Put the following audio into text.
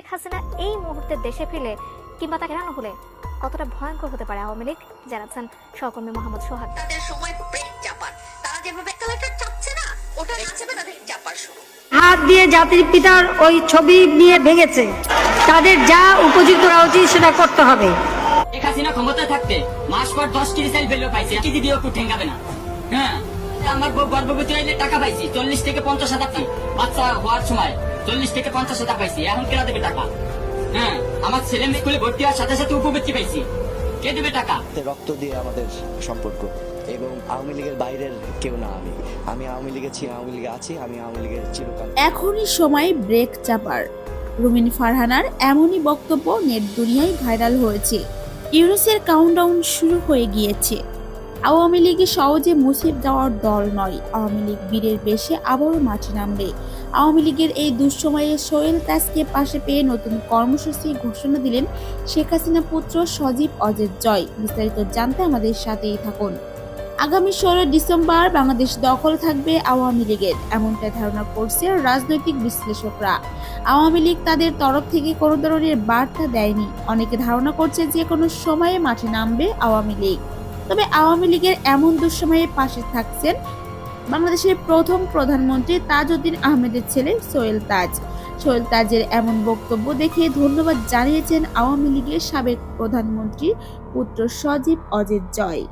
শেখ হাসিনা এই মুহূর্তে দেশে ফিরলে কিংবা তাকে এড়ানো হলে কতটা ভয়ঙ্কর হতে পারে আওয়ামী লীগ জানাচ্ছেন সহকর্মী মোহাম্মদ সোহাগ। তাদের সময় ব্রেক চাপার তারা যেভাবে চাপছে না ওটা না চেপে তাদের চাপার শুরু। হাত দিয়ে জাতির পিতার ওই ছবি নিয়ে ভেঙেছে। তাদের যা উপযুক্ত করা উচিত সেটা করতে হবে। শেখ হাসিনা ক্ষমতায় থাকতে মাস পর দশ কেজি চাল পাইছি। কেজি দিয়েও একটু ঠেঙ্গাবে না। হ্যাঁ আমার গর্ভবতী হইলে টাকা পাইছি চল্লিশ থেকে পঞ্চাশ হাজার বাচ্চা হওয়ার সময় চল্লিশ থেকে পঞ্চাশ হাজার পাইছি। এখন কেনা দেবে টাকা? হ্যাঁ আমার ছেলে মেয়ে স্কুলে ভর্তি হওয়ার সাথে সাথে উপবৃত্তি পাইছি। কে দেবে টাকা? রক্ত দিয়ে আমাদের সম্পর্ক। এবং আওয়ামী লীগের বাইরের কেউ না আমি। আমি আওয়ামী লীগে ছি আওয়ামী লীগে আছি আমি আওয়ামী লীগের চিরকাল। এখনই সময় ব্রেক চাপার। রুমিন ফারহানার এমনই বক্তব্য নেট দুনিয়ায় ভাইরাল হয়েছে। ইউনুসের কাউন্টডাউন শুরু হয়ে গিয়েছে। আওয়ামী লীগে সহজে মুছিব যাওয়ার দল নয়। আওয়ামী লীগ বীরের বেশে আবারও মাঠে নামবে। আওয়ামী লীগের এই দুঃসময়ে সোহেল তাসকে পাশে পেয়ে নতুন কর্মসূচি ঘোষণা দিলেন শেখ হাসিনা পুত্র সজীব অজের জয়। বিস্তারিত জানতে আমাদের সাথেই থাকুন। আগামী ষোলো ডিসেম্বর বাংলাদেশ দখল থাকবে আওয়ামী লীগের এমনটাই ধারণা করছে রাজনৈতিক বিশ্লেষকরা। আওয়ামী লীগ তাদের তরফ থেকে কোনো ধরনের বার্তা দেয়নি। অনেকে ধারণা করছে যে কোনো সময়ে মাঠে নামবে আওয়ামী লীগ। তবে আওয়ামী লীগের এমন দুঃসময়ে পাশে থাকছেন বাংলাদেশের প্রথম প্রধানমন্ত্রী তাজউদ্দিন আহমেদের ছেলে সোহেল তাজ। সোহেল তাজের এমন বক্তব্য দেখে ধন্যবাদ জানিয়েছেন আওয়ামী লীগের সাবেক প্রধানমন্ত্রী পুত্র সজীব অজিত জয়।